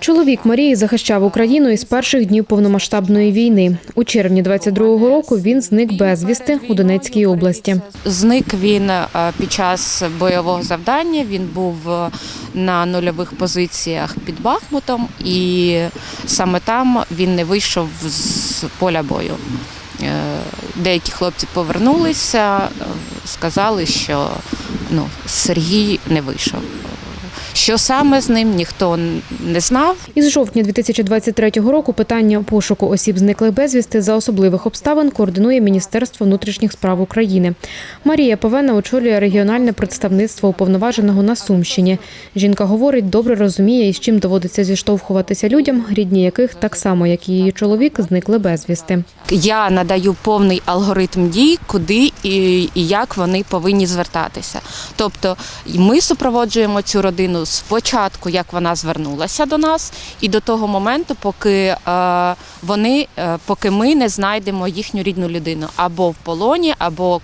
Чоловік Марії захищав Україну із перших днів повномасштабної війни. У червні 22-го року він зник безвісти у Донецькій області. Зник він е, під час бойового завдання. Він був е, на нульових позиціях під Бахмутом, і саме там він не вийшов з поля бою. Е, Деякі хлопці повернулися, сказали, що ну, Сергій не вийшов. Що саме з ним ніхто не знав. Із жовтня 2023 року питання пошуку осіб зниклих безвісти за особливих обставин координує Міністерство внутрішніх справ України. Марія Павена очолює регіональне представництво уповноваженого на Сумщині. Жінка говорить, добре розуміє, із чим доводиться зіштовхуватися людям, рідні яких так само, як і її чоловік, зникли безвісти. Я надаю повний алгоритм дій, куди і, як вони повинні звертатися. Тобто ми супроводжуємо цю родину спочатку, як вона звернулася до нас, і до того моменту, поки е, вони, е, поки ми не знайдемо їхню рідну людину або в полоні, або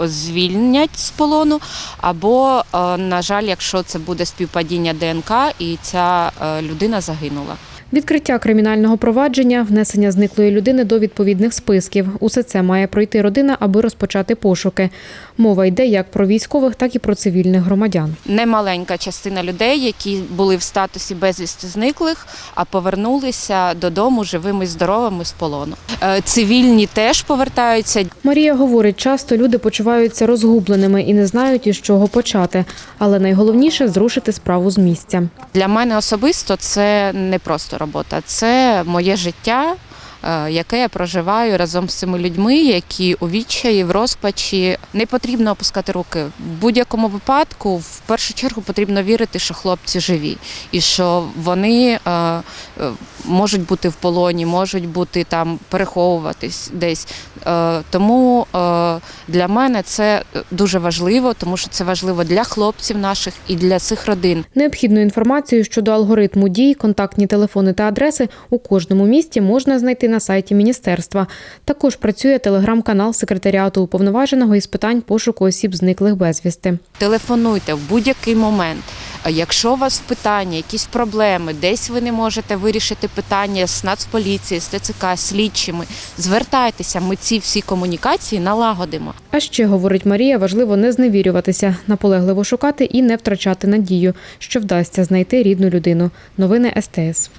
звільнять з полону, або, е, на жаль, якщо це буде співпадіння ДНК, і ця людина загинула. Відкриття кримінального провадження, внесення зниклої людини до відповідних списків. Усе це має пройти родина, аби розпочати пошуки. Мова йде як про військових, так і про цивільних громадян. немаленька частина людей, які були в статусі безвісти зниклих, а повернулися додому живими і здоровими з полону. Е, Цивільні теж повертаються. Марія говорить, часто люди почуваються розгубленими і не знають, із чого почати. Але найголовніше зрушити справу з місця. Для мене особисто це не просто робота, це моє життя. Е, Яке я проживаю разом з цими людьми, які у відчаї, в розпачі не потрібно опускати руки. В будь-якому випадку, в першу чергу, потрібно вірити, що хлопці живі, і що вони е, е, можуть бути в полоні, можуть бути там переховуватись десь. Тому для мене це дуже важливо, тому що це важливо для хлопців наших і для цих родин. Необхідну інформацію щодо алгоритму дій, контактні телефони та адреси у кожному місті можна знайти на сайті міністерства. Також працює телеграм-канал секретаріату уповноваженого із питань пошуку осіб зниклих безвісти. Телефонуйте в будь-який момент. А Якщо у вас питання, якісь проблеми, десь ви не можете вирішити питання з Нацполіції, з ТЦК, слідчими, звертайтеся, ми ці всі комунікації налагодимо. А ще говорить Марія, важливо не зневірюватися, наполегливо шукати і не втрачати надію, що вдасться знайти рідну людину. Новини СТС.